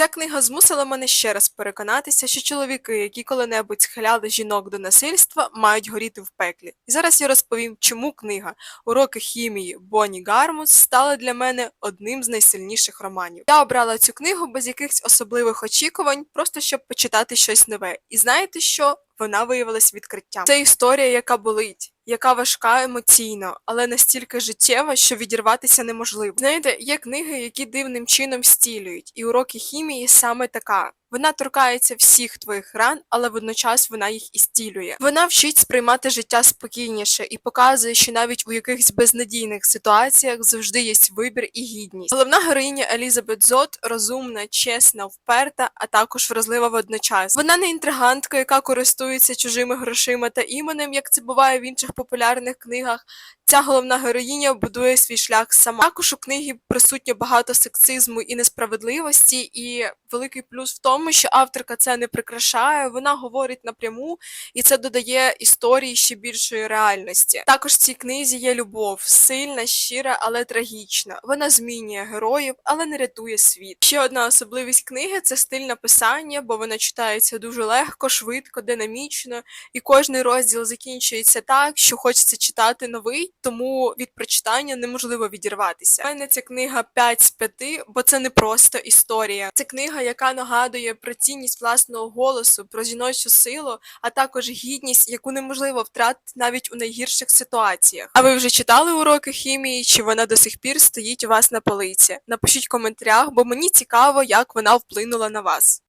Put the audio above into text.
Ця книга змусила мене ще раз переконатися, що чоловіки, які коли-небудь схиляли жінок до насильства, мають горіти в пеклі. І зараз я розповім, чому книга Уроки хімії Бонні Гармус стала для мене одним з найсильніших романів. Я обрала цю книгу без якихось особливих очікувань, просто щоб почитати щось нове. І знаєте що? Вона виявилась відкриттям. Це історія, яка болить, яка важка емоційно, але настільки життєва, що відірватися неможливо. Знаєте, є книги, які дивним чином стілюють, і уроки хімії саме така. Вона торкається всіх твоїх ран, але водночас вона їх і стілює. Вона вчить сприймати життя спокійніше і показує, що навіть у якихось безнадійних ситуаціях завжди є вибір і гідність. Головна героїня Елізабет Зот розумна, чесна, вперта, а також вразлива водночас. Вона не інтригантка, яка користується чужими грошима та іменем, як це буває в інших популярних книгах. Ця головна героїня будує свій шлях сама. Також у книгі присутньо багато сексизму і несправедливості, і великий плюс в тому, що авторка це не прикрашає, вона говорить напряму, і це додає історії ще більшої реальності. Також в цій книзі є любов, сильна, щира, але трагічна. Вона змінює героїв, але не рятує світ. Ще одна особливість книги це стиль написання, бо вона читається дуже легко, швидко, динамічно, і кожний розділ закінчується так, що хочеться читати новий, тому від прочитання неможливо відірватися. У мене ця книга 5 з 5, бо це не просто історія. Це книга, яка нагадує про цінність власного голосу, про жіночу силу, а також гідність, яку неможливо втратити навіть у найгірших ситуаціях. А ви вже читали уроки хімії, чи вона до сих пір стоїть у вас на полиці? Напишіть в коментарях, бо мені цікаво, як вона вплинула на вас.